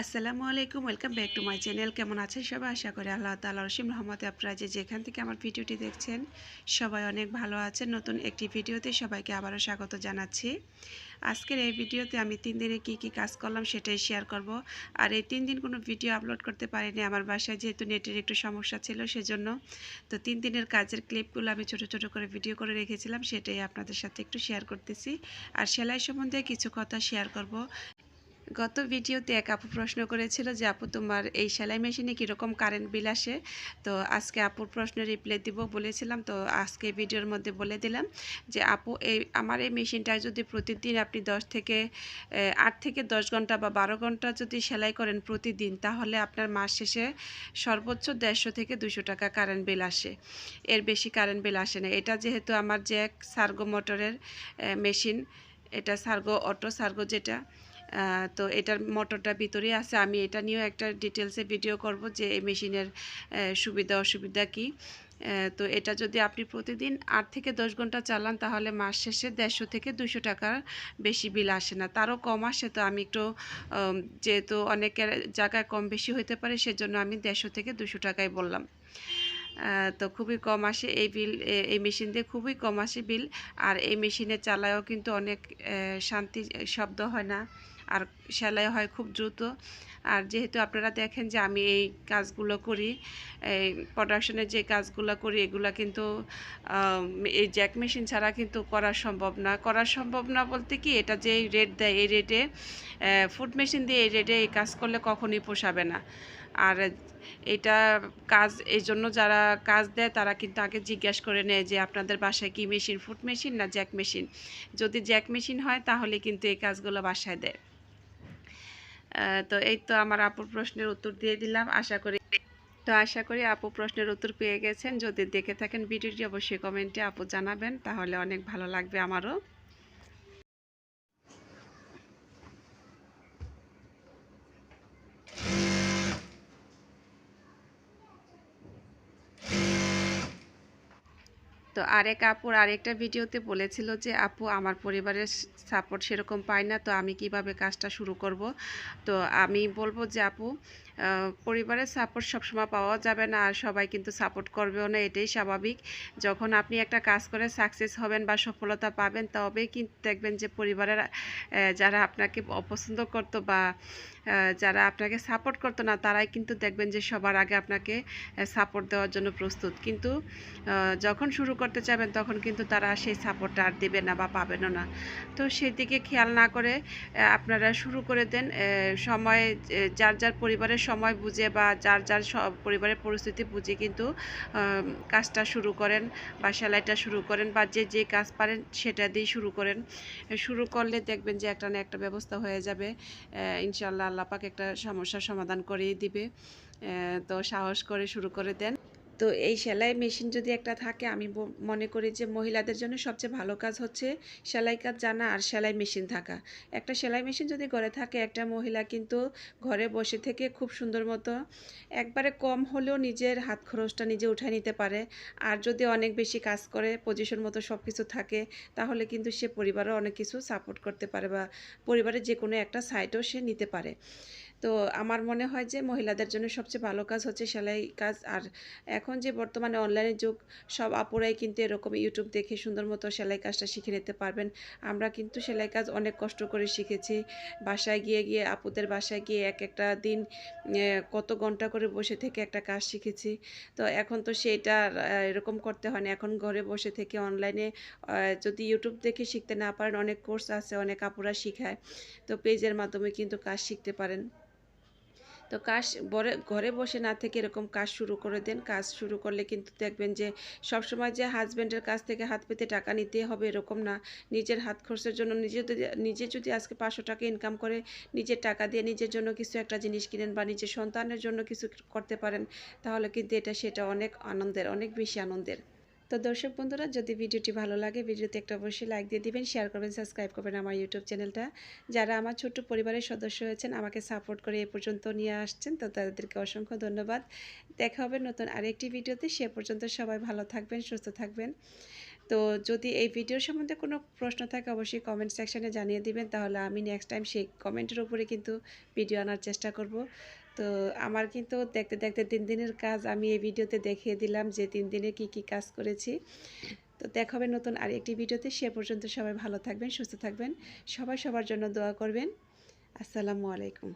আসসালামু আলাইকুম, welcome back to my channel. কেমন আছেন সবাই? আশা করি আল্লাহ তালা রসিম রহমতে আপনারা যে যেখান থেকে আমার ভিডিওটি দেখছেন, সবাই অনেক ভালো আছেন। নতুন একটি ভিডিওতে সবাইকে আবারও স্বাগত জানাচ্ছি। আজকের এই ভিডিওতে আমি তিন দিনে কি কি কাজ করলাম সেটাই শেয়ার করব। আর এই তিন দিন কোনো ভিডিও আপলোড করতে পারিনি, আমার বাসায় যেহেতু নেটের একটু সমস্যা ছিল সেজন্য। তো তিন দিনের কাজের ক্লিপগুলো আমি ছোট ছোট করে ভিডিও করে রেখেছিলাম, সেটাই আপনাদের সাথে একটু শেয়ার করতেছি। আর সেলাই সম্বন্ধে কিছু কথা শেয়ার করব। গত ভিডিওতে এক আপু প্রশ্ন করেছিল যে, আপু, তোমার এই সেলাই মেশিনে কীরকম কারেন্ট বিল আসে? তো আজকে আপুর প্রশ্ন রিপ্লাই দিব বলেছিলাম। তো আজকে ভিডিওর মধ্যে বলে দিলাম যে, আপু, এই আমার এই মেশিনটায় যদি প্রতিদিন আপনি দশ থেকে আট থেকে দশ ঘণ্টা বা বারো ঘণ্টা যদি সেলাই করেন প্রতিদিন, তাহলে আপনার মাস শেষে সর্বোচ্চ দেড়শো থেকে দুশো টাকা কারেন্ট বিল আসে। এর বেশি কারেন্ট বিল আসে না। এটা যেহেতু আমার যে এক সার্গো মোটরের মেশিন, এটা সার্গো অটো সার্গো যেটা তো এটার মোটরটা ভিতরে আছে। আমি এটা নিয়েও একটা ডিটেলসে ভিডিও করব যে এই মেশিনের সুবিধা, অসুবিধা কি। তো এটা যদি আপনি প্রতিদিন আট থেকে দশ ঘণ্টা চালান, তাহলে মাস শেষে দেড়শো থেকে দুশো টাকার বেশি বিল আসে না। তারও কম আসে তো আমি একটু যেহেতু অনেকের জায়গায় কম বেশি হতে পারে, সেজন্য আমি দেড়শো থেকে দুশো টাকাই বললাম। তো খুবই কম আসে এই বিল এই মেশিন দিয়ে খুবই কম আসে বিল। আর এই মেশিনে চালায়ও কিন্তু অনেক শান্তি, শব্দ হয় না। আর সেলাই হয় খুব দ্রুত। আর যেহেতু আপনারা দেখেন যে আমি এই কাজগুলো করি, এই প্রোডাকশনের যে কাজগুলো করি, এগুলো কিন্তু এই জ্যাক মেশিন ছাড়া কিন্তু করা সম্ভব না। করা সম্ভব না বলতে কি, এটা যে রেট দেয় এই রেটে ফুড মেশিন দিয়ে এই রেটে এই কাজ করলে কখনই পোষাবে না। আর এটা কাজ, এই জন্য যারা কাজ দেয়, তারা কিন্তু আগে জিজ্ঞেস করে নেয় যে আপনাদের বাসায় কি মেশিন ফুড মেশিন না জ্যাক মেশিন যদি জ্যাক মেশিন হয়, তাহলে কিন্তু এই কাজগুলো বাসায় দেয়। তো এই তো আমার আপুর প্রশ্নের উত্তর দিয়ে দিলাম। আশা করি তো আশা করি আপু প্রশ্নের উত্তর পেয়ে গেছেন। যদি দেখে থাকেন ভিডিওটি, অবশ্যই কমেন্টে আপু জানাবেন। তাহলে অনেক ভালো লাগবে আমারও। তো আরেক আপুর আরেকটা ভিডিওতে বলেছিল যে, আপু, আমার পরিবারের সাপোর্ট সেরকম পাই না, তো আমি কীভাবে কাজটা শুরু করব? তো আমি বলব যে, আপু পরিবারের সাপোর্ট সবসময় পাওয়া যাবে না, আর সবাই কিন্তু সাপোর্ট করবেও না, এটাই স্বাভাবিক। যখন আপনি একটা কাজ করে সাকসেস হবেন বা সফলতা পাবেন, তবেই কিন্তু দেখবেন যে পরিবারের যারা আপনাকে অপছন্দ করতো বা যারা আপনাকে সাপোর্ট করতো না, তারাই কিন্তু দেখবেন যে সবার আগে আপনাকে সাপোর্ট দেওয়ার জন্য প্রস্তুত। কিন্তু যখন শুরু করতে চাবেন তখন কিন্তু তারা সেই সাপোর্টটা আর দেবে না বা পাবেনও না। তো সেদিকে খেয়াল না করে আপনারা শুরু করে দেন সময় যার যার পরিবারের সময় বুঝে বা যার যার পরিবারের পরিস্থিতি বুঝে কিন্তু কাজটা শুরু করেন বা সেলাইটা শুরু করেন বা যে যে কাজ পারেন সেটা দিয়ে শুরু করেন। শুরু করলে দেখবেন যে একটা না একটা ব্যবস্থা হয়ে যাবে। ইনশাল্লাহ আল্লাপাক একটা সমস্যার সমাধান করেই দিবে। তো সাহস করে শুরু করে দেন। তো এই সেলাই মেশিন যদি একটা থাকে, আমি মনে করি যে মহিলাদের জন্য সবচেয়ে ভালো কাজ হচ্ছে সেলাই কাজ জানা আর সেলাই মেশিন থাকা। একটা সেলাই মেশিন যদি ঘরে থাকে, একটা মহিলা কিন্তু ঘরে বসে থেকে খুব সুন্দর মতো একবারে কম হলেও নিজের হাত খরচটা নিজে উঠায় নিতে পারে। আর যদি অনেক বেশি কাজ করে পজিশন মতো সব কিছু থাকে, তাহলে কিন্তু সে পরিবারও অনেক কিছু সাপোর্ট করতে পারে বা পরিবারের যে কোনো একটা সাইটও সে নিতে পারে। তো আমার মনে হয় যে মহিলাদের জন্য সবচেয়ে ভালো কাজ হচ্ছে সেলাই কাজ। আর এখন যে বর্তমানে অনলাইনের যুগ, সব আপুরাই কিন্তু এরকম ইউটিউব দেখে সুন্দর মতো সেলাই কাজটা শিখে নিতে পারবেন। আমরা কিন্তু সেলাই কাজ অনেক কষ্ট করে শিখেছি। বাসায় গিয়ে গিয়ে আপুদের বাসায় গিয়ে এক একটা দিন কত ঘণ্টা করে বসে থেকে একটা কাজ শিখেছি। তো এখন তো সেটা এরকম করতে হয় না। এখন ঘরে বসে থেকে অনলাইনে যদি ইউটিউব দেখে শিখতে না পারেন, অনেক কোর্স আছে, অনেক আপুরা শিখায়। তো পেজের মাধ্যমে কিন্তু কাজ শিখতে পারেন। তো কাজ ঘরে বসে না থেকে এরকম কাজ শুরু করে দেন। কাজ শুরু করলে কিন্তু দেখবেন যে সবসময় যে হাজব্যান্ডের কাছ থেকে হাত পেতে টাকা নিতে হবে এরকম না। নিজের হাত খরচের জন্য নিজে নিজে যদি আজকে পাঁচশো টাকা ইনকাম করে নিজের টাকা দিয়ে নিজের জন্য কিছু একটা জিনিস কিনেন বা নিজের সন্তানের জন্য কিছু করতে পারেন, তাহলে কিন্তু এটা সেটা অনেক আনন্দের, অনেক বেশি আনন্দের। তো দর্শক বন্ধুরা, যদি ভিডিওটি ভালো লাগে, ভিডিওতে একটা অবশ্যই লাইক দিয়ে দিবেন শেয়ার করবেন সাবস্ক্রাইব করবেন আমার ইউটিউব চ্যানেলটা যারা আমার ছোট্ট পরিবারের সদস্য হয়েছেন, আমাকে সাপোর্ট করে এ পর্যন্ত নিয়ে আসছেন, তো তাদেরকে অসংখ্য ধন্যবাদ। দেখা হবে নতুন আরেকটি ভিডিওতে, সে পর্যন্ত সবাই ভালো থাকবেন, সুস্থ থাকবেন। তো যদি এই ভিডিওর সম্বন্ধে কোনো প্রশ্ন থাকে, অবশ্যই কমেন্ট সেকশনে জানিয়ে দিবেন, তাহলে আমি নেক্সট টাইম সেই কমেন্টের উপরে কিন্তু ভিডিও আনার চেষ্টা করব। তো আমার কিন্তু দেখতে দেখতে তিন দিনের কাজ আমি এই ভিডিওতে দেখিয়ে দিলাম যে তিন দিনে কি কি কাজ করেছি। তো দেখা হবে নতুন আর একটি ভিডিওতে। সে পর্যন্ত সবাই ভালো থাকবেন, সুস্থ থাকবেন। সবাই সবার জন্য দোয়া করবেন। আসসালামু আলাইকুম।